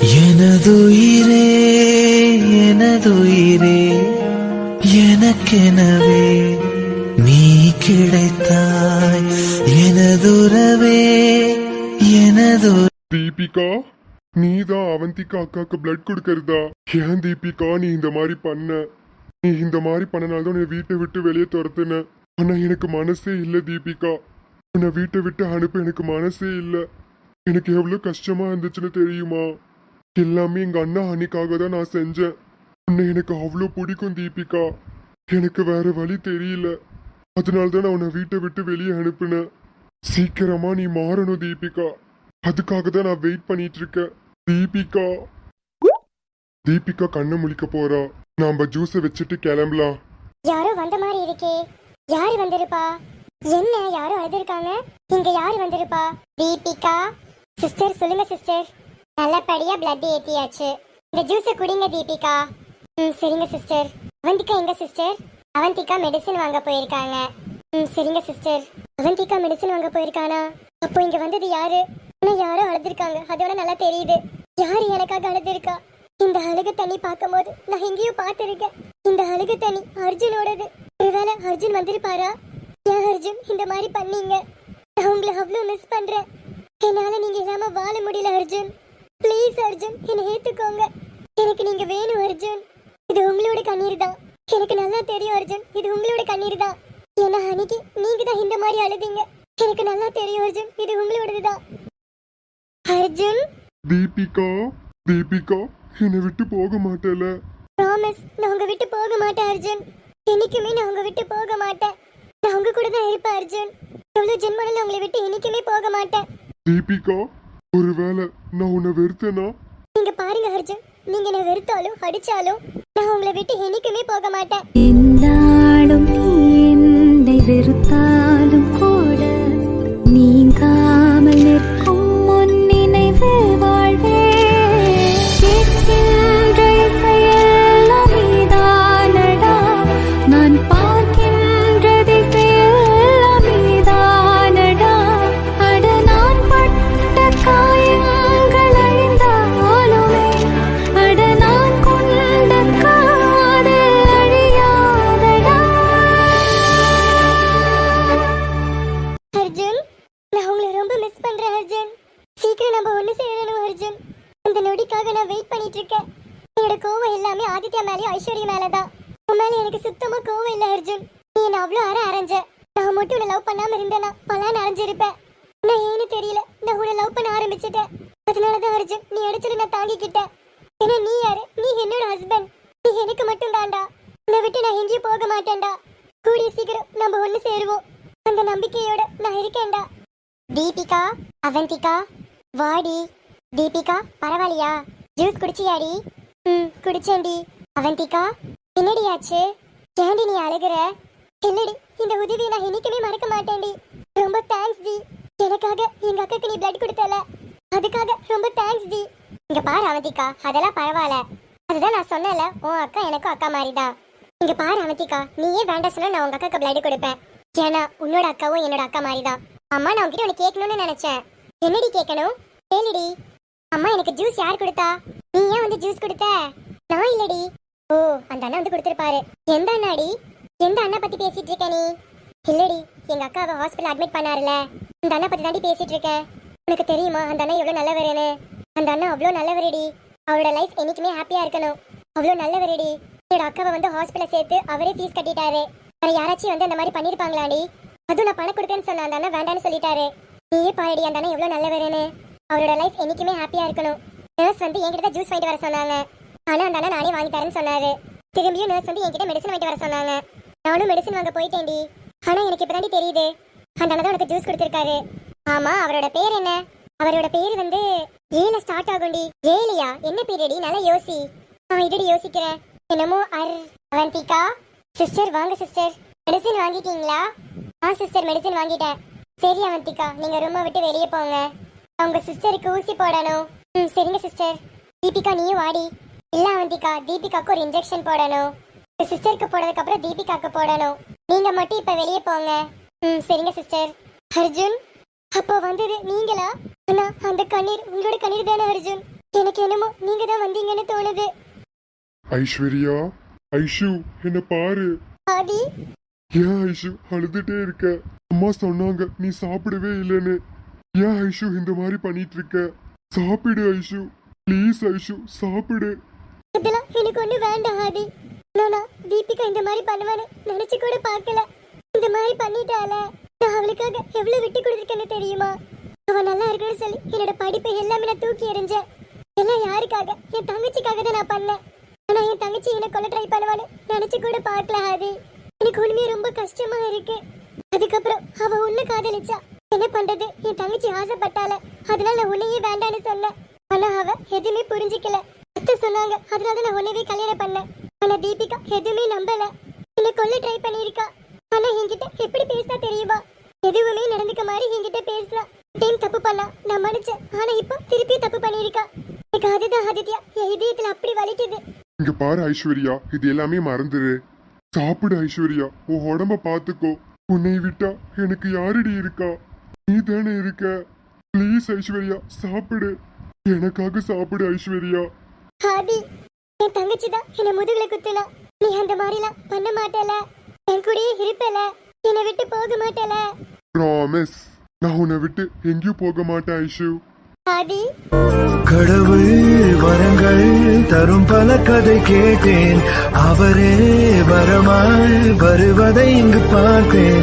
எனதுயிரே எனதுயிரே எனக்கெனவே நீ கிடைத்தாய். எனதுறவே எனது தீபிகா நீதான் அவந்திகா அக்காக்கு பிளட் கொடுக்கறதா? ஏன் தீபிகா நீ இந்த மாதிரி பண்ண? நீ இந்த மாதிரி பண்ணனால தான் உன்னை வீட்டை விட்டு வெளியே துரத்துன. ஆனா எனக்கு மனசே இல்ல தீபிகா. உன்னை வீட்டை விட்டு அனுப்ப எனக்கு மனசே இல்ல. எனக்கு எவ்வளவு கஷ்டமா இருந்துச்சுன்னு தெரியுமா? எல்லாமே எங்க அண்ணா அன்னைக்காக தான் நான் செஞ்சேன். உன்னை எனக்கு அவ்வளோ பிடிக்கும் தீபிகா. எனக்கு வேற வழி தெரியல. அதனால தான் நான் உன்னை வீட்டை விட்டு வெளியே அனுப்புனேன். சீக்கிரமா நீ மாறணும் தீபிகா. அதுக்காக தான் நான் வெயிட் பண்ணிட்டு இருக்கேன். தீபிகா. தீபிகா கண்ணை முழிக்க போறா. நாம ஜூஸை வச்சுட்டு கிளம்பலாம். யாரோ வந்த மாதிரி இருக்கே. யாரு வந்திருப்பா? என்ன யாரோ அழுதுருக்காங்க? இங்க யாரு வந்திருப்பா? தீபிகா? சிஸ்டர் சொல்லுங்க சிஸ்டர். நல்லபடியா பிளட் ஏத்தியாச்சு. இந்த ஜூஸை குடிங்க தீபிகா. ம் சரிங்க சிஸ்டர் அவந்திகா எங்க சிஸ்டர் அவந்திகா மெடிசன் வாங்க போயிருக்காங்க. ம் சரிங்க சிஸ்டர் அவந்திகா மெடிசன் வாங்க போயிருக்கானா? அப்போ இங்க வந்தது யாரு? ஆனா யாரோ அழுதுருக்காங்க. அதோட நல்லா தெரியுது. யாரு எனக்காக அழுதுருக்கா? இந்த அழுகு தண்ணி பார்க்கும்போது நான் எங்கேயோ பார்த்துருக்கேன். இந்த அழுகு தண்ணி அர்ஜுனோடது. ஒருவேளை அர்ஜுன் வந்திருப்பாரா? ஏன் அர்ஜுன் இந்த மாதிரி பண்ணீங்க? நான் உங்களை அவ்வளோ மிஸ் பண்றேன். என்னால நீங்க இல்லாம வாழ முடியல அர்ஜுன். ப்ளீஸ் அர்ஜுன் என்னை ஏத்துக்கோங்க. எனக்கு நீங்க வேணும் அர்ஜுன் இது உங்களோட கண்ணீர் தான். எனக்கு நல்லா தெரியும் அர்ஜுன் இது உங்களோட கண்ணீர் தான். ஏன்னா அன்னைக்கு நீங்க தான் இந்த மாதிரி அழுதீங்க. எனக்கு நல்லா தெரியும் அர்ஜுன் இது உங்களோடது தான். அர்ஜுன் தீபிகா தீபிகா என்னை விட்டு போக மாட்டேல. ப்ராமிஸ் நான் உங்க விட்டு போக மாட்டேன் அர்ஜுன் என்னைக்குமே நான் உங்க விட்டு போக மாட்டேன். நான் உங்க கூட தான் இருப்பேன் அர்ஜுன் எவ்வளவு ஜென்மனில் உங்களை விட்டு என்னைக்குமே போக மாட்டேன். தீபிகா ஒருவேளை நான் உன்னை வெறுத்தேனா? நீங்க பாருங்க அர்ஜுன் நீங்க என்ன வெறுத்தாலும் அடிச்சாலும் நான் உங்களை விட்டு என்னைக்குமே போக மாட்டேன். அந்த இந்த நொடிக்காக நான் வெயிட் பண்ணிட்டு இருக்கேன் என்னோட கோவம் எல்லாமே ஆதித்யா மேலயும் ஐஸ்வர்யா மேலதான். உன் மேல எனக்கு சுத்தமா கோவம் இல்ல அர்ஜுன். நீ என்ன அவ்வளவு அற அரைஞ்ச? நான் மட்டும் உன்னை லவ் பண்ணாம இருந்தேனா? பலான்னு அரைஞ்சிருப்பேன். நான் ஏன்னு தெரியல. நான் உன்னை லவ் பண்ண ஆரம்பிச்சிட்டேன். அதனாலதான் அர்ஜுன் நீ அடிச்சது நான் தாங்கிக்கிட்டேன். ஏன்னா நீ யாரு? நீ என்னோட ஹஸ்பண்ட் நீ எனக்கு மட்டும் தான்டா. உன்னை விட்டு நான் எங்கேயும் போக மாட்டேன்டா. கூடிய சீக்கிரம் நம்ம ஒண்ணு சேருவோம். அந்த நம்பிக்கையோட நான் இருக்கேன்டா. தீபிகா அவந்திகா வாடி. தீபிகா பரவாயில்லையா? ஜூஸ் குடிச்சியாடி? ம் குடிச்சேன்டி. அவந்திகா என்னடி ஆச்சு? நீ அழுகுற? இல்லடி இந்த உதவியை நான் என்னைக்குமே மறக்க மாட்டேன்டி. ரொம்ப தேங்க்ஸ் டி. எனக்காக எங்க அக்காக்கு நீ பிளட் கொடுத்தல. அதுக்காக ரொம்ப தேங்க்ஸ் டி. இங்க பாரு அவந்திகா அதெல்லாம் பரவாயில்ல. அதுதான் நான் சொன்னேன்ல உன் அக்கா எனக்கும் அக்கா மாதிரி தான் இங்க பாரு அவந்திகா நீயே வேண்டாம் சொன்னா நான் உங்க அக்காக்கு பிளட் கொடுப்பேன். ஏன்னா உன்னோட அக்காவும் என்னோட அக்கா மாதிரி தான் அம்மா நான் உங்ககிட்ட உனக்கு கேட்கணும்னு நினைச்சேன். என்னடி கேட்கணும்? கேளுடி. அம்மா எனக்கு ஜூஸ் யார் கொடுத்தா? நீ ஏன் வந்து ஜூஸ் கொடுத்த? நான் இல்லடி. ஓ அந்த அண்ணா வந்து கொடுத்துருப்பாரு. எந்த அண்ணாடி? எந்த அண்ணா பத்தி பேசிட்டு இருக்க நீ? இல்லடி எங்க அக்காவை ஹாஸ்பிட்டல் அட்மிட் பண்ணாருல. அந்த அண்ணா பத்தி தாண்டி பேசிட்டு இருக்கேன் உனக்கு தெரியுமா அந்த அண்ணா எவ்வளவு நல்லவருன்னு? அந்த அண்ணா அவ்வளோ நல்லவரடி. அவரோட லைஃப் என்னைக்குமே ஹாப்பியா இருக்கணும். அவ்வளோ நல்லவரடி. என்னோட அக்காவை வந்து ஹாஸ்பிட்டல் சேர்த்து அவரே ஃபீஸ் கட்டிட்டாரு. வேற யாராச்சும் வந்து அந்த மாதிரி பண்ணிருப்பாங்களாடி? அதுவும் நான் பணம் கொடுத்தேன்னு சொன்ன அந்த அண்ணா வேண்டான்னு சொல்லிட்டாரு. நீயே பாருடி அந்த அண்ணா எவ்வளோ நல்லவருன்னு. அவரோட லைஃப் என்னைக்குமே ஹாப்பியா இருக்கணும். நர்ஸ் வந்து என்கிட்ட ஜூஸ் வாங்கிட்டு வர சொன்னாங்க. ஆனா அந்த நானே வாங்கி தரேன்னு சொன்னாரு. திரும்பியும் நர்ஸ் வந்து என்கிட்ட மெடிசன் வாங்கிட்டு வர சொன்னாங்க. நானும் மெடிசன் வாங்க போயிட்டேன்டி. ஆனா எனக்கு இப்பதாண்டி தெரியுது. அந்த அண்ணா தான் உனக்கு ஜூஸ் கொடுத்துருக்காரு. ஆமா அவரோட பேர் என்ன? அவரோட பேர் வந்து ஏல ஸ்டார்ட் ஆகும்டி. ஏலியா. என்ன பீரியடி நல்லா யோசி. நான் இதடி யோசிக்கிறேன். என்னமோ அர் அவந்திகா. சிஸ்டர் வாங்க சிஸ்டர் மெடிசன் வாங்கிட்டீங்களா? ஆ சிஸ்டர் மெடிசன் வாங்கிட்டேன். சரி அவந்திகா. நீங்க ரூமை விட்டு வெளியே போங்க. அவங்க சிஸ்டருக்கு ஊசி போடணும். ம் சரிங்க சிஸ்டர். தீபிகா நீயும் வாடி. இல்ல அவந்திகா தீபிகாக்கு ஒரு இன்ஜெக்ஷன் போடணும். சிஸ்டருக்கு போட்டதுக்கு அப்புறம் தீபிகாக்கு போடணும். நீங்க மட்டும் இப்ப வெளியே போங்க. ம் சரிங்க சிஸ்டர். அர்ஜுன் அப்போ வந்தது நீங்களா? அண்ணா அந்த கண்ணீர் உங்களோட கண்ணீர் தானே அர்ஜுன்? எனக்கு என்னமோ நீங்க தான் வந்தீங்கன்னு தோணுது. ஐஸ்வர்யா ஐஷு என்ன பாரு. ஆதி? ஏன் ஐஷு அழுதுட்டே இருக்க? அம்மா சொன்னாங்க நீ சாப்பிடவே இல்லைன்னு. ஏன் ஐஷு இந்த மாதிரி பண்ணிட்டு இருக்க? சாப்பிடு ஐஷு. ப்ளீஸ் ஐஷு சாப்பிடு. இதெல்லாம் எனக்கு ஒண்ணு வேண்டாம் ஆதி. நானா தீபிகா இந்த மாதிரி பண்ணுவான்னு நினைச்சு கூட பார்க்கல. இந்த மாதிரி பண்ணிட்டால நான் அவளுக்காக எவ்வளவு விட்டு கொடுத்துருக்கேன்னு தெரியுமா? அவ நல்லா இருக்கணும்னு சொல்லி என்னோட படிப்பை எல்லாமே நான் தூக்கி எறிஞ்சேன். எல்லாம் யாருக்காக? என் தங்கச்சிக்காக தான் நான் பண்ணேன். ஆனா என் தங்கச்சி என்ன கொல்ல ட்ரை பண்ணுவான்னு நினைச்சு கூட பார்க்கல ஆதி. எனக்கு உண்மையே ரொம்ப கஷ்டமா இருக்கு. அதுக்கப்புறம் அவ உன்னை காதலிச்சா? என்ன பண்றது? என் தங்கச்சி ஆசைப்பட்டால. அதனால நான் உன்னையே வேண்டான்னு சொன்னேன். ஆனா அவ எதுவுமே புரிஞ்சுக்கல. அத்தை சொன்னாங்க அதனால தான் நான் உன்னையே கல்யாணம் பண்ணேன். ஆனா தீபிகா எதுவுமே நம்பல. என்ன கொல்ல ட்ரை பண்ணிருக்கா ஆனா என்கிட்ட எப்படி பேசினா தெரியுமா? எதுவுமே நடந்துக்க மாதிரி என்கிட்ட பேசினா டைம் தப்பு பண்ணா நான் மன்னிச்சேன். ஆனா இப்போ திருப்பி தப்பு பண்ணிருக்கா எனக்கு அதுதான் ஆதித்யா. என் இதயத்துல அப்படி வலிக்குது. இங்க பாரு ஐஸ்வர்யா இது எல்லாமே மறந்துரு. சாப்பிடு ஐஸ்வர்யா உன் உடம்ப பாத்துக்கோ. உன்னை விட்டா எனக்கு யாரடி இருக்கா? நீ தானே இருக்க? ப்ளீஸ் ஐஸ்வர்யா சாப்பிடு. எனக்காக சாப்பிடு ஐஸ்வர்யா. ஆதி என் தங்கச்சி தான் என்ன முதுகுல குத்துனா நீ அந்த மாதிரிலாம் பண்ண மாட்டல. என் கூடயே இருப்பல. என்னை விட்டு போக மாட்டல. ப்ராமிஸ் நான் உன்னை விட்டு எங்கேயும் போக மாட்டேன் ஐஷு. ஆதி. கடவுள் வரங்கள் தரும் பல கதை கேட்டேன். அவரே வரமாய் வருவதை இங்கு பார்த்தேன்.